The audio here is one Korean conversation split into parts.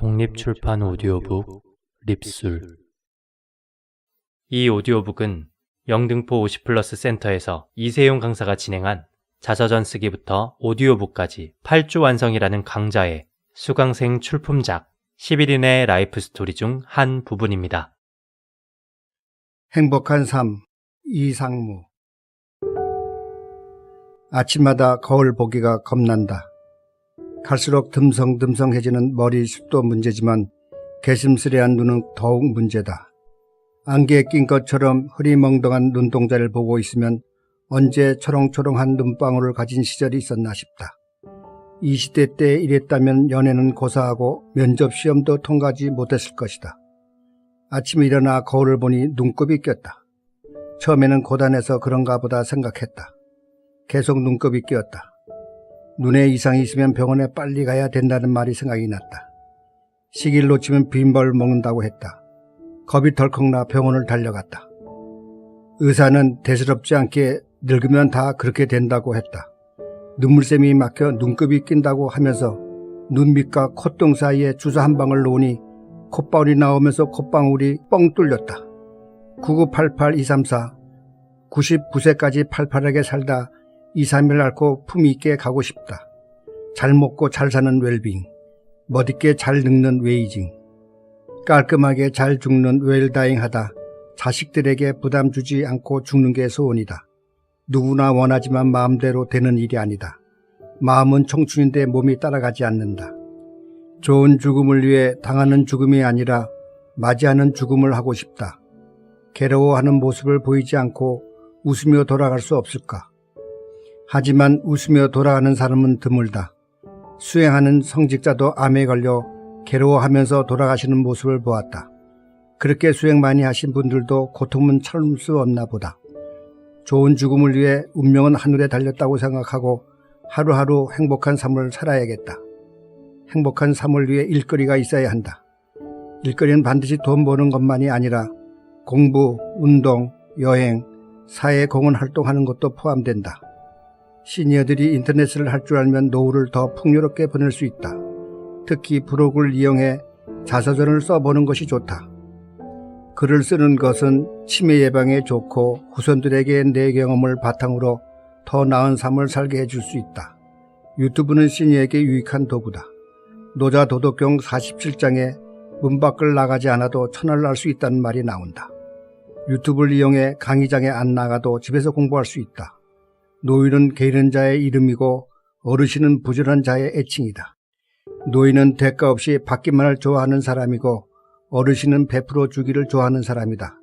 독립출판 오디오북 립술 이 오디오북은 영등포 50플러스 센터에서 이세용 강사가 진행한 자서전 쓰기부터 오디오북까지 8주 완성이라는 강좌의 수강생 출품작 11인의 라이프 스토리 중 한 부분입니다. 행복한 삶 이상무 아침마다 거울 보기가 겁난다. 갈수록 듬성듬성해지는 머리숱도 문제지만 개심스레한 눈은 더욱 문제다. 안개에 낀 것처럼 흐리멍덩한 눈동자를 보고 있으면 언제 초롱초롱한 눈방울을 가진 시절이 있었나 싶다. 20대 때 이랬다면 연애는 고사하고 면접 시험도 통과하지 못했을 것이다. 아침에 일어나 거울을 보니 눈곱이 꼈다. 처음에는 고단해서 그런가 보다 생각했다. 계속 눈곱이 끼었다. 눈에 이상이 있으면 병원에 빨리 가야 된다는 말이 생각이 났다. 시기를 놓치면 빈벌 먹는다고 했다. 겁이 덜컥 나 병원을 달려갔다. 의사는 대수롭지 않게 늙으면 다 그렇게 된다고 했다. 눈물샘이 막혀 눈곱이 낀다고 하면서 눈 밑과 콧등 사이에 주사 한 방울 놓으니 콧방울이 나오면서 콧방울이 뻥 뚫렸다. 9988-234 99세까지 팔팔하게 살다 2, 3일 앓고 품위 있게 가고 싶다. 잘 먹고 잘 사는 웰빙, 멋있게 잘 늙는 웨이징, 깔끔하게 잘 죽는 웰다잉하다. 자식들에게 부담 주지 않고 죽는 게 소원이다. 누구나 원하지만 마음대로 되는 일이 아니다. 마음은 청춘인데 몸이 따라가지 않는다. 좋은 죽음을 위해 당하는 죽음이 아니라 맞이하는 죽음을 하고 싶다. 괴로워하는 모습을 보이지 않고 웃으며 돌아갈 수 없을까? 하지만 웃으며 돌아가는 사람은 드물다. 수행하는 성직자도 암에 걸려 괴로워하면서 돌아가시는 모습을 보았다. 그렇게 수행 많이 하신 분들도 고통은 참을 수 없나 보다. 좋은 죽음을 위해 운명은 하늘에 달렸다고 생각하고 하루하루 행복한 삶을 살아야겠다. 행복한 삶을 위해 일거리가 있어야 한다. 일거리는 반드시 돈 버는 것만이 아니라 공부, 운동, 여행, 사회 공헌 활동하는 것도 포함된다. 시니어들이 인터넷을 할 줄 알면 노후를 더 풍요롭게 보낼 수 있다. 특히 브로그를 이용해 자서전을 써보는 것이 좋다. 글을 쓰는 것은 치매 예방에 좋고 후손들에게 내 경험을 바탕으로 더 나은 삶을 살게 해줄 수 있다. 유튜브는 시니어에게 유익한 도구다. 노자 도덕경 47장에 문 밖을 나가지 않아도 천을 날수 있다는 말이 나온다. 유튜브를 이용해 강의장에 안 나가도 집에서 공부할 수 있다. 노인은 게으른 자의 이름이고 어르신은 부지런한 자의 애칭이다. 노인은 대가 없이 받기만을 좋아하는 사람이고 어르신은 베풀어 주기를 좋아하는 사람이다.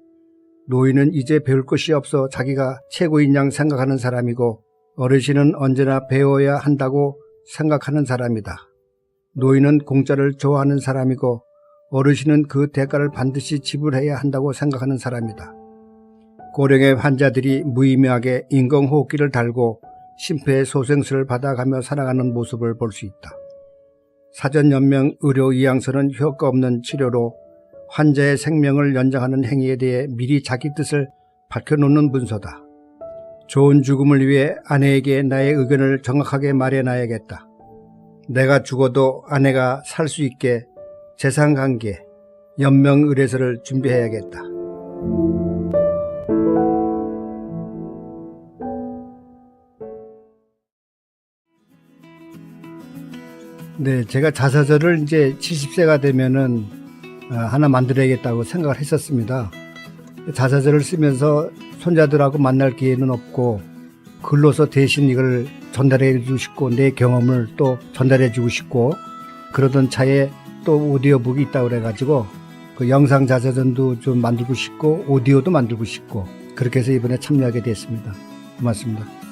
노인은 이제 배울 것이 없어 자기가 최고인 양 생각하는 사람이고 어르신은 언제나 배워야 한다고 생각하는 사람이다. 노인은 공짜를 좋아하는 사람이고 어르신은 그 대가를 반드시 지불해야 한다고 생각하는 사람이다. 고령의 환자들이 무의미하게 인공호흡기를 달고 심폐소생술을 받아가며 살아가는 모습을 볼 수 있다. 사전연명 의료이양서는 효과 없는 치료로 환자의 생명을 연장하는 행위에 대해 미리 자기 뜻을 밝혀놓는 문서다. 좋은 죽음을 위해 아내에게 나의 의견을 정확하게 말해놔야겠다. 내가 죽어도 아내가 살 수 있게 재산관계, 연명의례서를 준비해야겠다. 네, 제가 자서전을 이제 70세가 되면은 어, 하나 만들어야겠다고 생각을 했었습니다. 자서전을 쓰면서 손자들하고 만날 기회는 없고 글로서 대신 이걸 전달해 주고 싶고 내 경험을 또 전달해 주고 싶고 그러던 차에 또 오디오북이 있다고 그래가지고 그 영상 자서전도 좀 만들고 싶고 오디오도 만들고 싶고 그렇게 해서 이번에 참여하게 됐습니다. 고맙습니다.